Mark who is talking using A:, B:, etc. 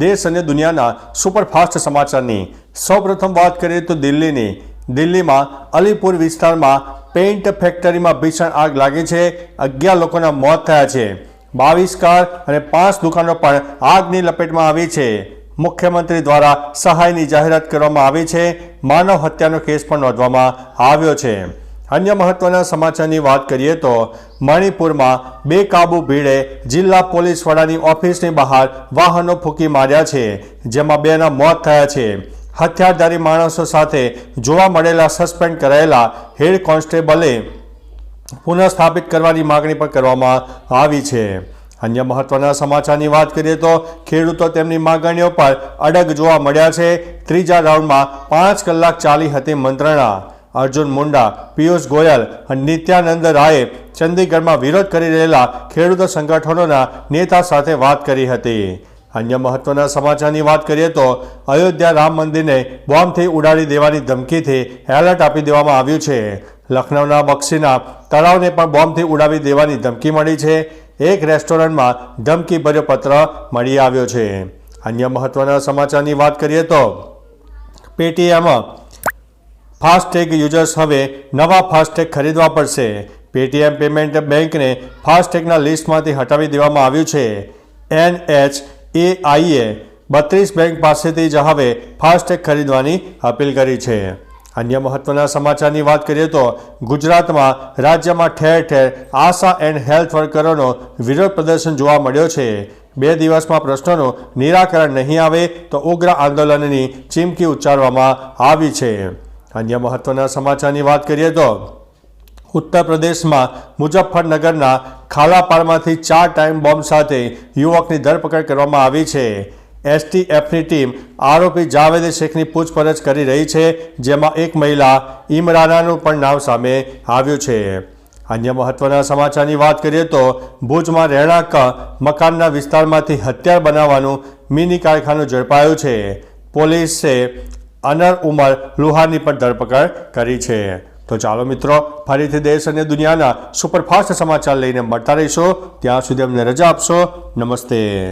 A: દેશ અને દુનિયાના સુપરફાસ્ટ સમાચારની સૌપ્રથમ વાત કરીએ તો દિલ્હીની. દિલ્હીમાં અલીપુર વિસ્તારમાં પેઇન્ટ ફેક્ટરીમાં ભીષણ આગ લાગી છે. અગિયાર લોકોના મોત થયા છે. બાવીસ કાર અને પાંચ દુકાનો પણ આગની લપેટમાં આવી છે. મુખ્યમંત્રી દ્વારા સહાયની જાહેરાત કરવામાં આવી છે. માનવ હત્યાનો કેસ પણ નોંધવામાં આવ્યો છે. અન્ય મહત્વના સમાચારની વાત કરીએ તો મણિપુરમાં બેકાબુ ભીડે જિલ્લા પોલીસ વડાની ઓફિસની બહાર વાહનો ફૂંકી માર્યા છે, જેમાં બેના મોત થયા છે. હથિયારધારી માણસો સાથે જોવા મળેલા સસ્પેન્ડ કરાયેલા હેડ કોન્સ્ટેબલે પુનઃસ્થાપિત કરવાની માગણી પણ કરવામાં આવી છે. અન્ય મહત્વના સમાચારની વાત કરીએ તો ખેડૂતો તેમની માગણીઓ પર અડગ જોવા મળ્યા છે. ત્રીજા રાઉન્ડમાં પાંચ કલાક ચાલી હતી મંત્રણા. અર્જુન મુંડા, પિયુષ ગોયલ અને નિત્યાનંદ રાયે ચંદીગઢમાં વિરોધ કરી રહેલા ખેડૂતો સંગઠનોના નેતા સાથે વાત કરી હતી. અન્ય મહત્વના સમાચારની વાત કરીએ તો અયોધ્યા રામ મંદિરને બોમ્બથી ઉડાડી દેવાની ધમકીથી એલર્ટ આપી દેવામાં આવ્યું છે. લખનૌના બક્ષીના તળાવને પણ બોમ્બથી ઉડાવી દેવાની ધમકી મળી છે. એક રેસ્ટોરન્ટમાં ધમકીભર્યો પત્ર મળી આવ્યો છે. અન્ય મહત્વના સમાચારની વાત કરીએ તો પેટીએમ ફાસ્ટેગ યુઝર્સ હવે નવા ફાસ્ટેગ ખરીદવા પડશે. પેટીએમ પેમેન્ટ બેંકને ફાસ્ટેગના લિસ્ટમાંથી હટાવી દેવામાં આવ્યું છે. એન એચ એઆઈએ બત્રીસ બેંક પાસેથી જ હવે ફાસ્ટેગ ખરીદવાની અપીલ કરી છે. અન્ય મહત્વના સમાચારની વાત કરીએ તો ગુજરાતમાં રાજ્યમાં ઠેર ઠેર આશા એન્ડ હેલ્થ વર્કરોનો વિરોધ પ્રદર્શન જોવા મળ્યો છે. બે દિવસમાં પ્રશ્નોનું નિરાકરણ નહીં આવે તો ઉગ્ર આંદોલનની ચીમકી ઉચ્ચારવામાં આવી છે. અન્ય મહત્વના સમાચારની વાત કરીએ તો ઉત્તર પ્રદેશમાં મુઝફ્ફરનગરના ખાલાપાડમાંથી ચાર ટાઈમ બોમ્બ સાથે યુવકની ધરપકડ કરવામાં આવી છે. એસટીએફની ટીમ આરોપી જાવેદ શેખની પૂછપરછ કરી રહી છે, જેમાં એક મહિલા ઇમરાનાનું પણ નામ સામે આવ્યું છે. અન્ય મહત્વના સમાચારની વાત કરીએ તો ભુજમાં રહેણાંક મકાનના વિસ્તારમાંથી હથિયાર બનાવવાનું મિની કારખાનું ઝડપાયું છે. પોલીસે અનર ઉમર લુહારની પણ ધરપકડ કરી છે. તો ચાલો મિત્રો, ફરીથી દેશ અને દુનિયાના સુપરફાસ્ટ સમાચાર લઈને મળતા રહીશો. ત્યાં સુધી અમને રજા આપશો. નમસ્તે.